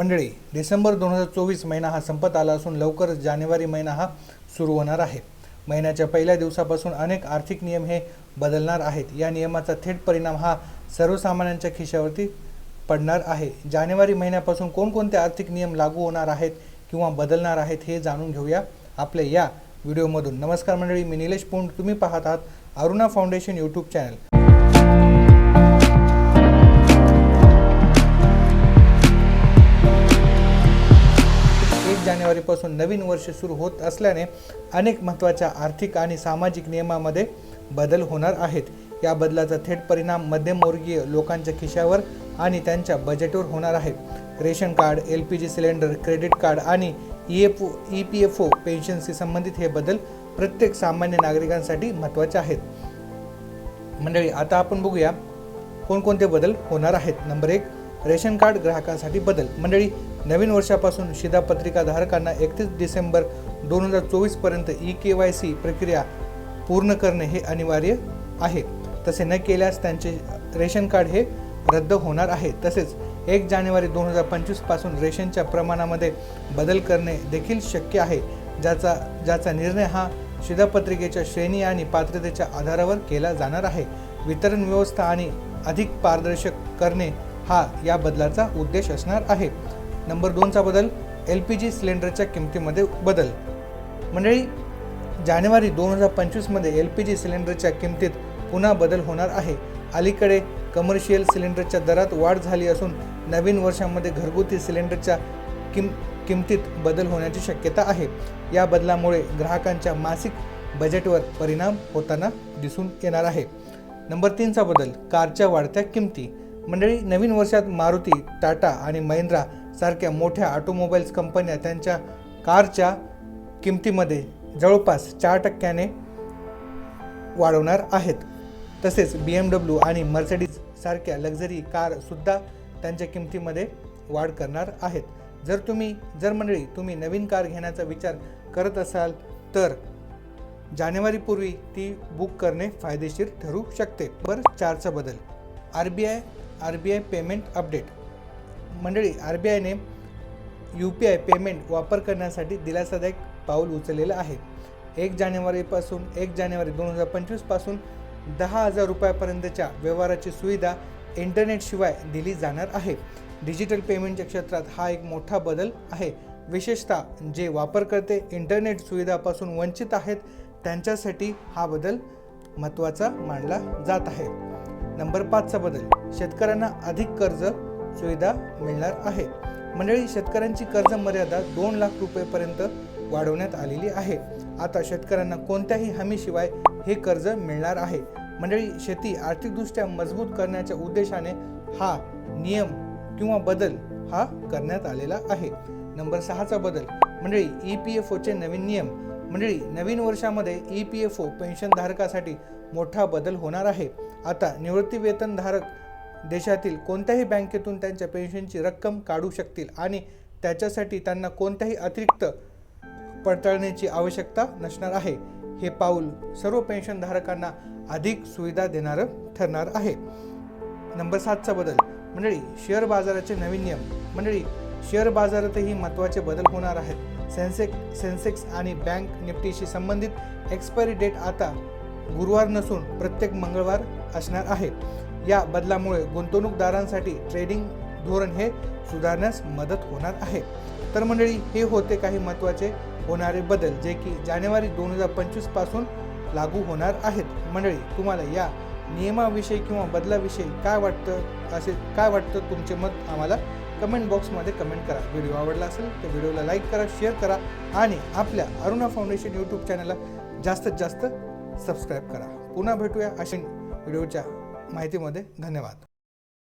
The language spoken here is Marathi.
मंडळी डिसेंबर दोन हजार चोवीस महिना हा संपत आला असून लवकरच जानेवारी महिना हा सुरू होणार आहे. महिन्याच्या पहिल्या दिवसापासून अनेक आर्थिक नियम हे बदलणार आहेत. या नियमाचा थेट परिणाम हा सर्वसामान्यांच्या खिशावरती पडणार आहे. जानेवारी महिन्यापासून कोणकोणते आर्थिक नियम लागू होणार आहेत किंवा बदलणार आहेत हे जाणून घेऊया आपल्या या व्हिडिओमधून. नमस्कार मंडळी मी निलेश पुंड. तुम्ही पाहत आहात अरुणा फाउंडेशन यूट्यूब चॅनल आजपासून नवीन वर्ष सुरू होत असल्याने अनेक महत्त्वाच्या आर्थिक आणि सामाजिक नियमामध्ये बदल होणार आहेत. या बदलाचा थेट परिणाम मध्यमवर्गीय लोकांच्या खिशावर आणि त्यांच्या बजेटवर होणार आहे. Ration card L P G cylinder credit card आणि E F E P F O पेन्शनशी संबंधित हे बदल प्रत्येक सामान्य नागरिकांसाठी महत्त्वाचे आहेत. मंडळी आता आपण बघूया कोणकोणते बदल होणार आहेत. नंबर एक रेशन कार्ड ग्राहकांसाठी बदल. मंडळी नवीन वर्षापासून शिधापत्रिका धारकांना एकतीस डिसेंबर दोन हजार चोवीसपर्यंत ई के वाय सी प्रक्रिया पूर्ण करणे हे अनिवार्य आहे. तसे न केल्यास त्यांचे रेशन कार्ड हे रद्द होणार आहे. तसेच एक जानेवारी दोन हजार पंचवीसपासून रेशनच्या प्रमाणामध्ये बदल करणे देखील शक्य आहे. ज्याचा ज्याचा निर्णय हा शिधापत्रिकेच्या श्रेणी आणि पात्रतेच्या आधारावर केला जाणार आहे. वितरण व्यवस्था आणि अधिक पारदर्शक करणे हा या बदलाचा उद्देश असणार आहे. नंबर दोनचा बदल एल पी जी सिलेंडरच्या किमतीमध्ये बदल. मंडळी जानेवारी दोन हजार पंचवीसमध्ये एल पी जी सिलेंडरच्या किमतीत पुन्हा बदल होणार आहे. अलीकडे कमर्शियल सिलेंडरच्या दरात वाढ झाली असून नवीन वर्षामध्ये घरगुती सिलेंडरच्या किम किमतीत बदल होण्याची शक्यता आहे. या बदलामुळे ग्राहकांच्या मासिक बजेटवर परिणाम होताना दिसून येणार आहे. नंबर तीनचा बदल कारच्या वाढत्या किमती. मंडळी नवीन वर्षात मारुती टाटा आणि महिंद्रा सारख्या मोठ्या ऑटोमोबाईल्स कंपन्या त्यांच्या कारच्या किमतीमध्ये जवळपास चार टक्क्याने वाढवणार आहेत. तसेच बी एम डब्ल्यू आणि मर्सेडीज सारख्या लक्झरी कारसुद्धा त्यांच्या किमतीमध्ये वाढ करणार आहेत. जर तुम्ही जर मंडळी तुम्ही नवीन कार घेण्याचा विचार करत असाल तर जानेवारीपूर्वी ती बुक करणे फायदेशीर ठरू शकते. बरं चारचा बदल. R B I R B I payment update मंडळी आर बी आयने यू पी आय पेमेंट वापर करण्यासाठी दिलासादायक पाऊल उचललेलं आहे. एक जानेवारीपासून एक जानेवारी दोन हजार पंचवीसपासून दहा हजार रुपयापर्यंतच्या व्यवहाराची सुविधा इंटरनेटशिवाय दिली जाणार आहे. डिजिटल पेमेंटच्या क्षेत्रात हा एक मोठा बदल आहे. विशेषतः जे वापरकर्ते इंटरनेट सुविधापासून वंचित आहेत त्यांच्यासाठी हा बदल महत्त्वाचा मानला जात आहे. नंबर पाचचा बदल शेतकऱ्यांना अधिक कर्ज सुविधा मिळणार आहे. मंडळी शेतकऱ्यांची कर्ज मर्यादा दोन लाख रुपयेपर्यंत वाढवण्यात आलेली आहे. आता शेतकऱ्यांना कोणत्याही हमीशिवाय हे कर्ज मिळणार आहे. मंडळी शेती आर्थिकदृष्ट्या मजबूत करण्याच्या उद्देशाने हा नियम किंवा बदल हा करण्यात आलेला आहे. नंबर सहाचा बदल. मंडळी ई पी एफ ओचे नवीन नियम. मंडळी नवीन वर्षामध्ये ई पी एफ ओ पेन्शनधारकासाठी मोठा बदल होणार आहे. आता निवृत्ती वेतनधारक देशातील कोणत्याही बँकेतून त्यांच्या पेन्शनची रक्कम काढू शकतील आणि त्याच्यासाठी त्यांना कोणत्याही अतिरिक्त पडताळण्याची आवश्यकता नसणार आहे. हे पाऊल सर्व पेन्शनधारकांना अधिक सुविधा देणारं ठरणार आहे. नंबर सातचा बदल. मंडळी शेअर बाजाराचे नवीन नियम. मंडळी शेअर बाजारातही महत्त्वाचे बदल होणार आहेत. सेन्सेक सेन्सेक्स आणि बँक निफ्टीशी संबंधित एक्सपायरी डेट आता गुरुवार नसून प्रत्येक मंगळवार असणार आहे. या बदलामुळे गुंतवणूकदारांसाठी ट्रेडिंग धोरण हे सुधारण्यास मदत होणार आहे. तर मंडळी हे होते काही महत्त्वाचे होणारे बदल जे की जानेवारी दोन हजार पंचवीसपासून लागू होणार आहेत. मंडळी तुम्हाला या नियमाविषयी किंवा बदलाविषयी काय वाटतं असे काय वाटतं तुमचे मत आम्हाला कमेंट बॉक्समध्ये कमेंट करा. व्हिडिओ आवडला असेल तर व्हिडिओला लाईक करा शेअर करा आणि आपल्या अरुणा फाउंडेशन यूट्यूब चॅनलला जास्तीत जास्त सबस्क्राईब करा. पुन्हा भेटूया अशा व्हिडिओच्या माहितीमध्ये धन्यवाद.